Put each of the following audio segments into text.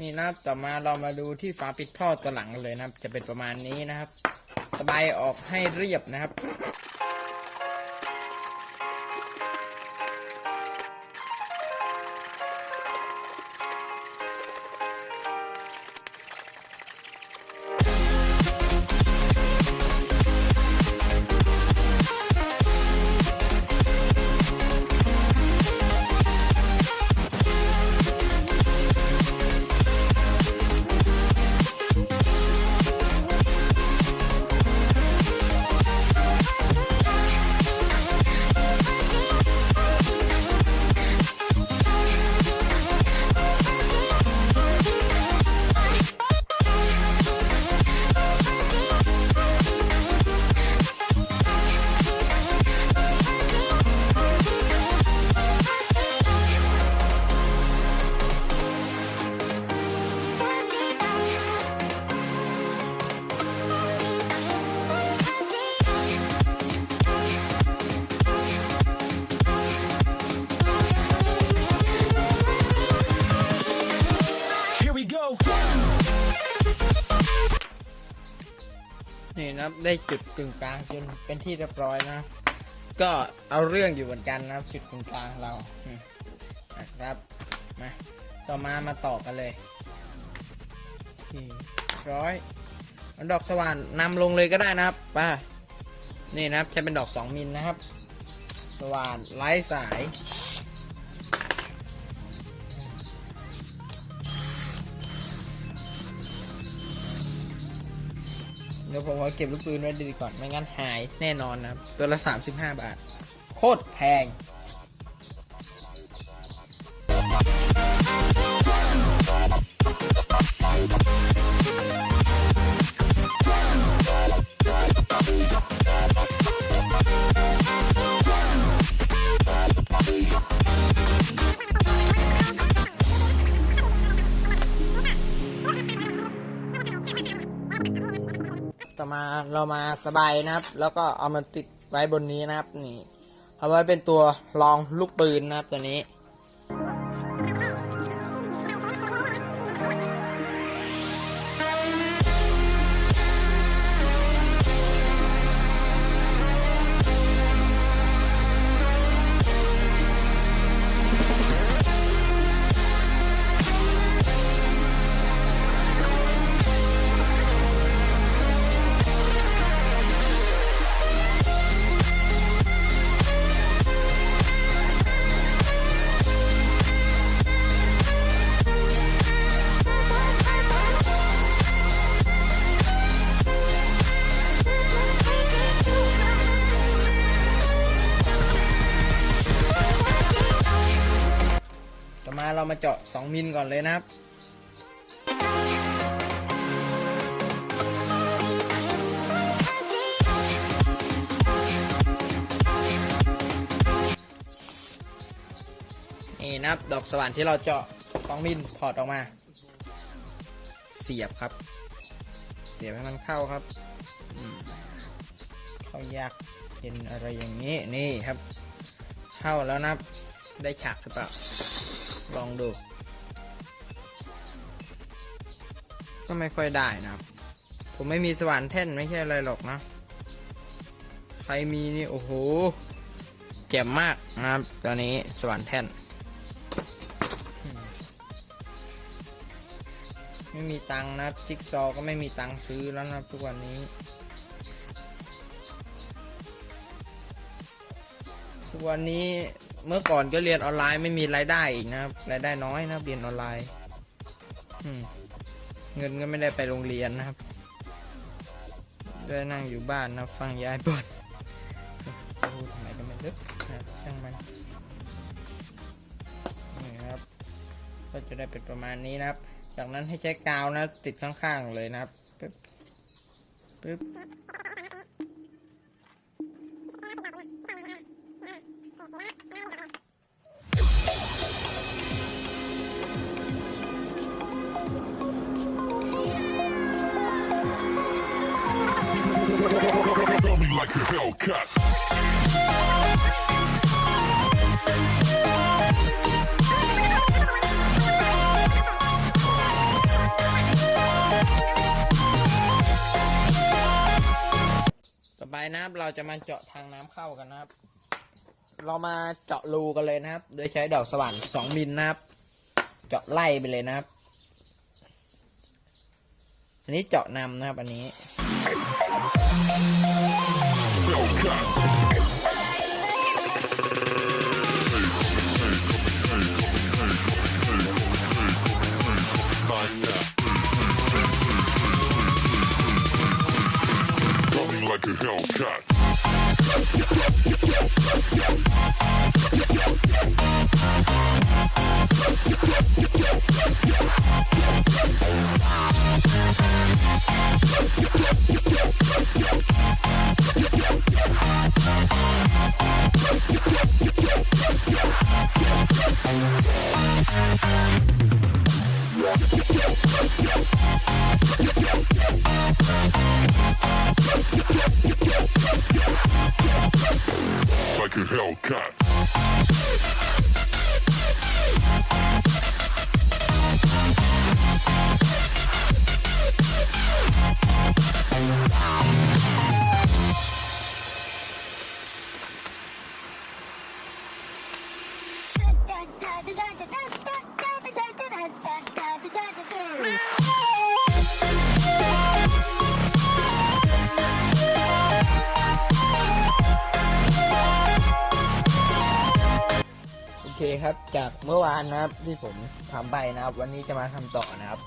นี่นะครับต่อมาเรามาดูที่ฝาปิดท่อตัวหลังเลยนะครับ จะเป็นประมาณนี้นะครับสบายออกให้เรียบนะครับ นะครับ ได้จุดกึ่งกลางจนเป็นที่เรียบร้อยนะ ก็เอาเรื่องอยู่เหมือนกันนะจุดกึ่งกลางเรานะครับมาต่อมามาต่อกันเลยร้อยดอกสว่านนำลงเลยก็ได้นะครับไป้านี่นะครับใช้เป็นดอก 2 มิลนะครับ สว่านไร้สาย ดี๋ยวผมขอเก็บลูกปืนไว้ดีก่อนไม่งั้นหายแน่นอนนะตัวละ 35 บาท โคตรแพงต่ มาเรามาสบายนะครับ แล้วก็เอามาติดไว้บนนี้นะครับ นี่ เอาไว้เป็นตัวรองลูกปืนนะครับตัวนี้ มาเรามาเจาะ 2 มิลก่อนเลยนะครับนี่นะครับดอกสว่านที่เราเจาะ2มิลถอดออกมา เสียบครับ เสียบให้มันเข้าครับเข้ายากเห็นอะไรอย่างนี้นี่ครับ เข้าแล้วนะครับ ได้ฉากหรือเปล่า ลองดู ก็ไม่ค่อยได้นะครับ ผมไม่มีสว่านแท่นไม่ใช่อะไรหรอกนะ ใครมีนี่โอ้โหเจ็บมากนะครับ ตอนนี้สว่านแท่น ไม่มีตังนะครับจิ๊กซอว์ก็ไม่มีตังซื้อแล้วนะทุกวันนี้ทุกวันนี้ เมื่อก่อนก็เรียนออนไลน์ไม่มีรายได้อีกนะครับรายได้น้อยนะเรียนออนไลน์เงินก็ไม่ได้ไปโรงเรียนนะครับได้นั่งอยู่บ้านนะฟังยายบ่นพูดทำไมก็ไม่ลึกนะช่างมันนี่ครับ ก็จะได้เป็นประมาณนี้นะครับ จากนั้นให้ใช้กาวนะ ติดข้างๆเลยนะครับปึ๊บปึ๊บ ต่อไปนะครับ เราจะมาเจาะทางน้ำเข้ากันนะครับ เรามาเจาะรูกันเลยนะครับ โดยใช้ดอกสว่านสองมิลนะครับ เจาะไล่ไปเลยนะครับ อันนี้เจาะนำนะครับ อันนี้ Coming like a Hellcat. Thank like a Hellcat. คครับจากเมื่อวานนะครับที่ผมทำไปนะครับ วันนี้จะมาทำต่อนะครับ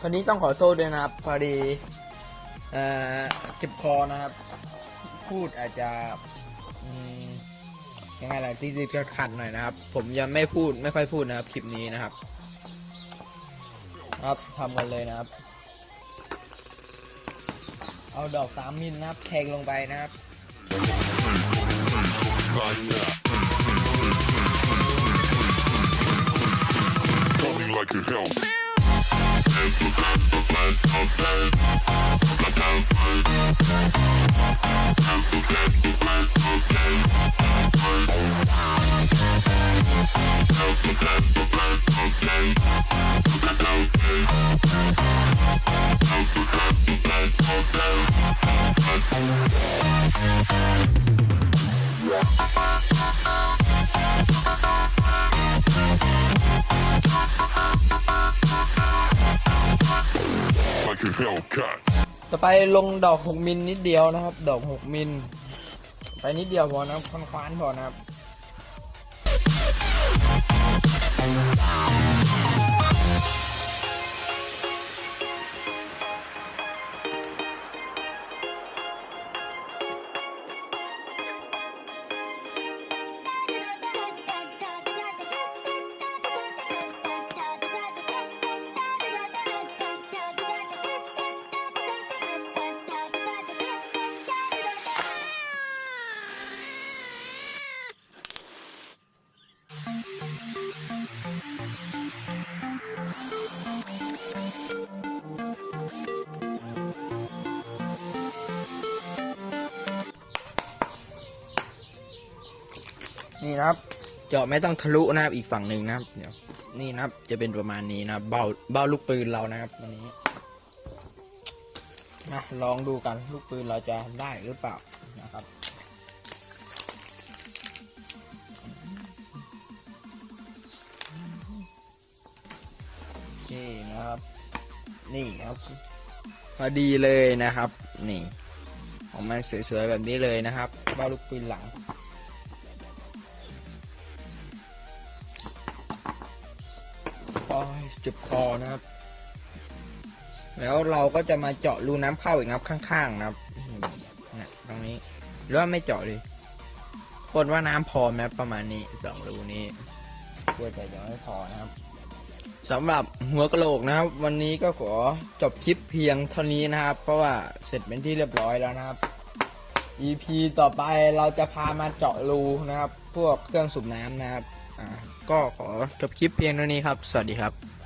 คราวนี้ต้องขอโทษด้วยนะครับ พอดีเอ่อเจ็บคอนะครับ พูดอาจจะยังไงล่ะที่จะขัดหน่อยนะครับ ผมยังไม่พูดไม่ค่อยพูดนะครับคลิปนี้นะครับ ครับทำกันเลยนะครับ เอาดอกสามมิลนะครับแทงลงไปนะครับ like a hell. ต่อไปลงดอก 6 มิลนิดเดียวนะครับ ดอก 6 มิล ไปนิดเดียวพอนะครับคว้านๆพอนะครับ นี่นะครับ เจาะไม่ต้องทะลุนะครับอีกฝั่งหนึ่งนะครับเดี๋ยวนี่นะครับ จะเป็นประมาณนี้นะเบ้าเบ้าลูกปืนเรานะครับวันนี้มาลองดูกันลูกปืนเราจะได้หรือเปล่านะครับโอเคนะครับ นี่ครับพอดีเลยนะครับ นี่ออกมาสวยๆแบบนี้เลยนะครับเบ้าลูกปืนหลัง โอ้ยเจ็บคอนะครับ แล้วเราก็จะมาเจาะรูน้ำเข้าอีกนะครับข้างๆนะครับเนี่ยตรงนี้หรือว่าไม่เจาะดิคนว่าน้ำพอไหมประมาณนี้สองรูนี้กลัวแต่ยังไม่พอนะครับสำหรับหัวกะโหลกนะครับ วันนี้ก็ขอจบคลิปเพียงเท่านี้นะครับ เพราะว่าเสร็จเป็นที่เรียบร้อยแล้วนะครับ EP ต่อไปเราจะพามาเจาะรูนะครับ พวกเครื่องสูบน้ำนะครับ ก็ขอจบคลิปเพียงเท่านี้ครับ สวัสดีครับ